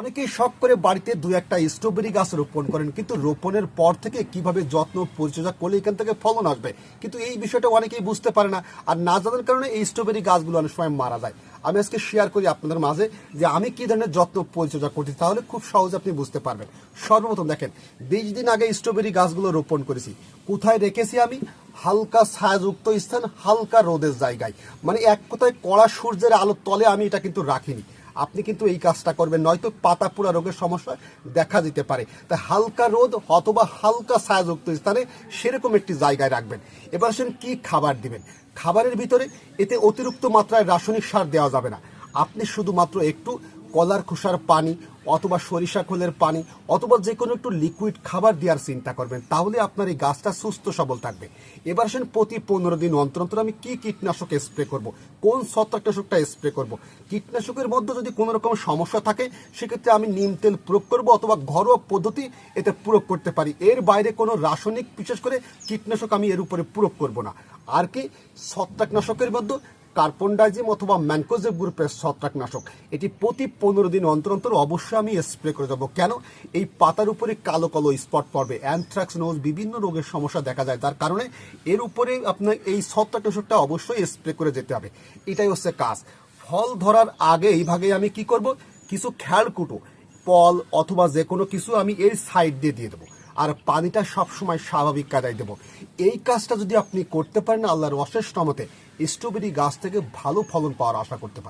অনেকেই শখ করে বাড়িতে দু একটা স্ট্রবেরি গাছ রোপণ করেন, কিন্তু রোপণের পর থেকে কীভাবে যত্ন, পরিচর্যা করলে এখান থেকে ফলন আসবে? কিন্তু এই বিষয়টা অনেকেই বুঝতে পারে না। আর না জানার কারণে এই স্ট্রবেরি গাছগুলো অনেক সময় মারা যায়। আমি আজকে শেয়ার করি আপনাদের মাঝে যে আমি কি ধরনের যত্ন, পরিচর্যা করছি, তাহলে খুব সহজে আপনি বুঝতে পারবেন। সর্বপ্রথম দেখেন, বিশ দিন আগে স্ট্রবেরি গাছগুলো রোপণ করেছি। কোথায় রেখেছি আমি? হালকা ছায়াযুক্ত স্থান, হালকা রোদের জায়গায়। মানে এক কথায় কড়া সূর্যের আলোর তলে আমি এটা কিন্তু রাখিনি। আপনি কিন্তু এই কাজটা করবেন, নয়তো পাতা পোড়া রোগের সমস্যা দেখা দিতে পারে। তাই হালকা রোদ অথবা হালকা ছায়াযুক্ত স্থানে সেরকম একটি জায়গায় রাখবেন। এবার আসেন কি খাবার দিবেন? খাবারের ভিতরে এতে অতিরিক্ত মাত্রায় রাসায়নিক সার দেওয়া যাবে না। আপনি শুধুমাত্র একটু কলার খোসার পানি অথবা সরিষা খোলের পানি অথবা যে কোনো একটু লিকুইড খাবার দেওয়ার চিন্তা করবেন, তাহলে আপনার এই গাছটা সুস্থ সবল থাকবে। এবার আসেন প্রতি পনেরো দিন অন্তর অন্তর আমি কি কীটনাশক স্প্রে করব, কোন ছত্রাকনাশকটা স্প্রে করব। কীটনাশকের মধ্যে যদি কোনো রকম সমস্যা থাকে, সেক্ষেত্রে আমি নিম তেল প্রয়োগ করব অথবা ঘরোয়া পদ্ধতি এতে প্রয়োগ করতে পারি। এর বাইরে কোনো রাসায়নিক, বিশেষ করে কীটনাশক আমি এর উপরে প্রয়োগ করব না। আর কি, ছত্রাকনাশকের মধ্যে কার্বন ডাইজিম অথবা ম্যানকোজেব গ্রুপের ছত্রাকনাশক। এটি প্রতি পনেরো দিন অন্তর অন্তর অবশ্যই আমি স্প্রে করে দেবো। কেন? এই পাতার উপরে কালো কালো স্পট পড়বে। অ্যানথ্রাক্স নোজ বিভিন্ন রোগের সমস্যা দেখা যায়। তার কারণে এর উপরে আপনার এই ছত্রাকনাশকটা অবশ্যই স্প্রে করে যেতে হবে। এটাই হচ্ছে কাজ। ফল ধরার আগে এই ভাগে আমি কি করব? কিছু খেয়াল কুটো পল অথবা যে কোনো কিছু আমি এই সাইড দিয়ে দিয়ে দেবো। আর পানিটা সবসময় স্বাভাবিক কাদায় দেবো। এই কাজটা যদি আপনি করতে পারেন, আল্লাহর অশেষ নমতে স্ট্রবেরি গাছ থেকে ভালো ফলন পাওয়ার আশা করতে পারেন।